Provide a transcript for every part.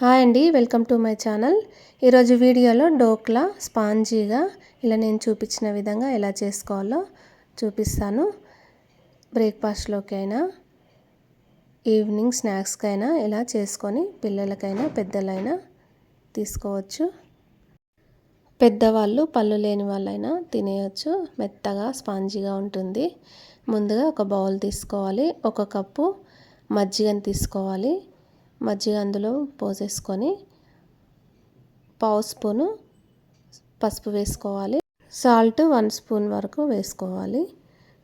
Hi అండి welcome to my channel. ఈరోజు వీడియోలో డోక్లా స్పాంజీగా ఇలా నేను చూపించిన విధంగా ఎలా చేసుకోవాలో చూపిస్తాను. బ్రేక్ఫాస్ట్లోకి అయినా ఈవినింగ్ స్నాక్స్కైనా ఇలా చేసుకొని పిల్లలకైనా పెద్దలైనా తీసుకోవచ్చు. పెద్దవాళ్ళు పళ్ళు లేని వాళ్ళైనా తినేయచ్చు. మెత్తగా స్పాంజీగా ఉంటుంది. ముందుగా ఒక బౌల్ తీసుకోవాలి. ఒక కప్పు మజ్జిగని తీసుకోవాలి. మజ్జిగ అందులో పోసేసుకొని పావు స్పూను పసుపు వేసుకోవాలి. సాల్ట్ వన్ స్పూన్ వరకు వేసుకోవాలి.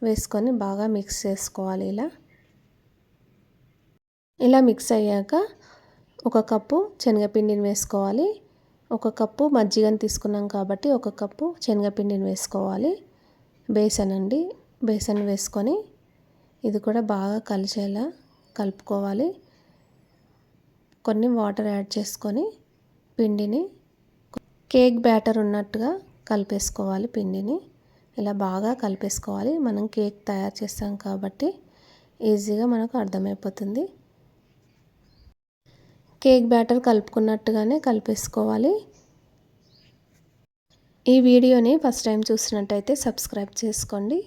వేసుకొని బాగా మిక్స్ చేసుకోవాలి ఇలా. ఇలా మిక్స్ అయ్యాక ఒక కప్పు శనగపిండిని వేసుకోవాలి. ఒక కప్పు మజ్జిగని తీసుకున్నాం కాబట్టి ఒక కప్పు శనగపిండిని వేసుకోవాలి. బేసన్ అండి. బేసన్ వేసుకొని ఇది కూడా బాగా కలిసేలా కలుపుకోవాలి. కొన్ని వాటర్ యాడ్ చేసుకొని పిండిని కేక్ బ్యాటర్ ఉన్నట్టుగా కలిపేసుకోవాలి పిండిని. ఇలా బాగా కలిపేసుకోవాలి. మనం కేక్ తయారు చేస్తాం కాబట్టి ఈజీగా మనకు అర్థమైపోతుంది. కేక్ బ్యాటర్ కలుపుకున్నట్టుగానే కలిపేసుకోవాలి. ఈ వీడియోని ఫస్ట్ టైం చూసినట్టయితే సబ్స్క్రైబ్ చేసుకోండి.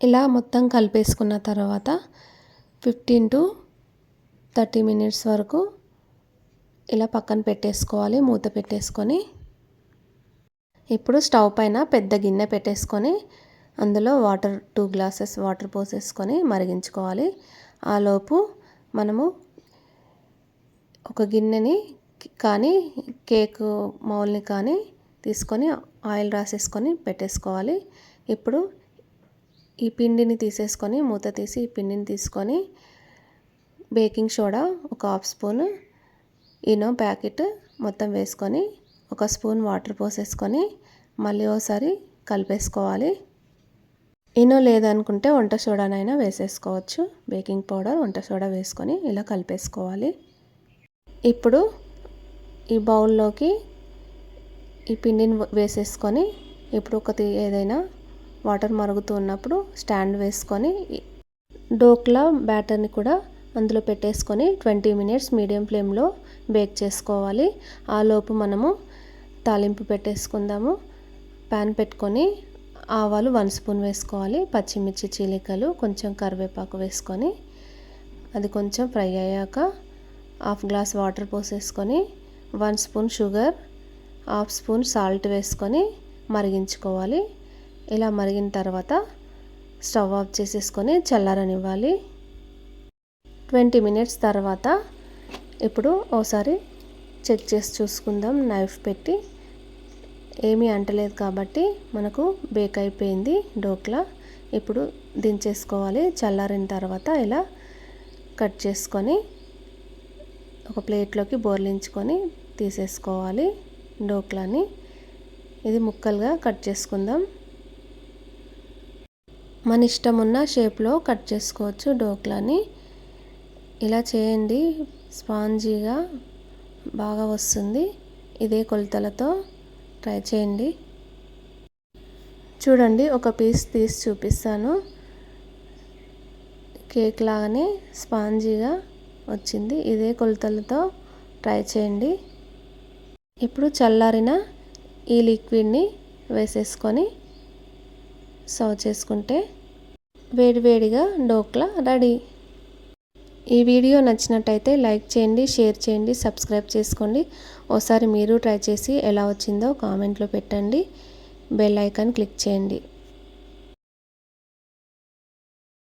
ఇలా మొత్తం కలిపేసుకున్న తర్వాత ఫిఫ్టీన్ టు థర్టీ మినిట్స్ వరకు ఇలా పక్కన పెట్టేసుకోవాలి మూత పెట్టేసుకొని. ఇప్పుడు స్టవ్ పైన పెద్ద గిన్నె పెట్టేసుకొని అందులో వాటర్ టూ గ్లాసెస్ వాటర్ పోసేసుకొని మరిగించుకోవాలి. ఆలోపు మనము ఒక గిన్నెని కానీ కేక్ మౌల్ని కానీ తీసుకొని ఆయిల్ రాసేసుకొని పెట్టేసుకోవాలి. ఇప్పుడు ఈ పిండిని తీసేసుకొని మూత తీసి ఈ పిండిని తీసుకొని బేకింగ్ సోడా ఒక హాఫ్ స్పూన్ ఇనో ప్యాకెట్ మొత్తం వేసుకొని ఒక స్పూన్ వాటర్ పోసేసుకొని మళ్ళీ ఒకసారి కలిపేసుకోవాలి. ఇనో లేదనుకుంటే వంట సోడానైనా వేసేసుకోవచ్చు. బేకింగ్ పౌడర్ వంట సోడా వేసుకొని ఇలా కలిపేసుకోవాలి. ఇప్పుడు ఈ బౌల్లోకి ఈ పిండిని వేసేసుకొని ఇప్పుడు ఒకటి ఏదైనా వాటర్ మరుగుతూ ఉన్నప్పుడు స్టాండ్ వేసుకొని డోక్లా బ్యాటర్ని కూడా అందులో పెట్టేసుకొని ట్వంటీ మినిట్స్ మీడియం ఫ్లేమ్లో బేక్ చేసుకోవాలి. ఆలోపు మనము తాలింపు పెట్టేసుకుందాము. ప్యాన్ పెట్టుకొని ఆవాలు వన్ స్పూన్ వేసుకోవాలి. పచ్చిమిర్చి చీలికలు కొంచెం కరివేపాకు వేసుకొని అది కొంచెం ఫ్రై అయ్యాక half glass water పోసేసుకొని one spoon sugar half spoon salt వేసుకొని మరిగించుకోవాలి. ఇలా మరిగిన తర్వాత స్టవ్ ఆఫ్ చేసేసుకొని చల్లారనివ్వాలి. ట్వంటీ మినిట్స్ తర్వాత ఇప్పుడు ఒకసారి చెక్ చేసి చూసుకుందాం నైఫ్ పెట్టి. ఏమీ అంటలేదు కాబట్టి మనకు బేక్ అయిపోయింది డోక్లా. ఇప్పుడు దించేసుకోవాలి చల్లారిన తర్వాత ఇలా కట్ చేసుకొని ఒక ప్లేట్లోకి బోర్లించుకొని తీసేసుకోవాలి డోక్లాని. ఇది ముక్కలుగా కట్ చేసుకుందాం. మన ఇష్టం ఉన్న షేప్లో కట్ చేసుకోవచ్చు డోక్లాని. ఇలా చేయండి. స్పాంజీగా బాగా వస్తుంది. ఇదే కొలతలతో ట్రై చేయండి. చూడండి ఒక పీస్ తీసి చూపిస్తాను. కేక్ లాగానే స్పాంజీగా వచ్చింది. ఇదే కొలతలతో ట్రై చేయండి. ఇప్పుడు చల్లారిన ఈ లిక్విడ్ని వేసేసుకొని సర్వ్ చేసుకుంటే వేడివేడిగా డోక్లా రెడీ. ఈ వీడియో నచ్చినట్టయితే లైక్ చేయండి షేర్ చేయండి సబ్స్క్రైబ్ చేసుకోండి. ఒకసారి మీరు ట్రై చేసి ఎలా వచ్చిందో కామెంట్లో పెట్టండి. బెల్ ఐకాన్ క్లిక్ చేయండి.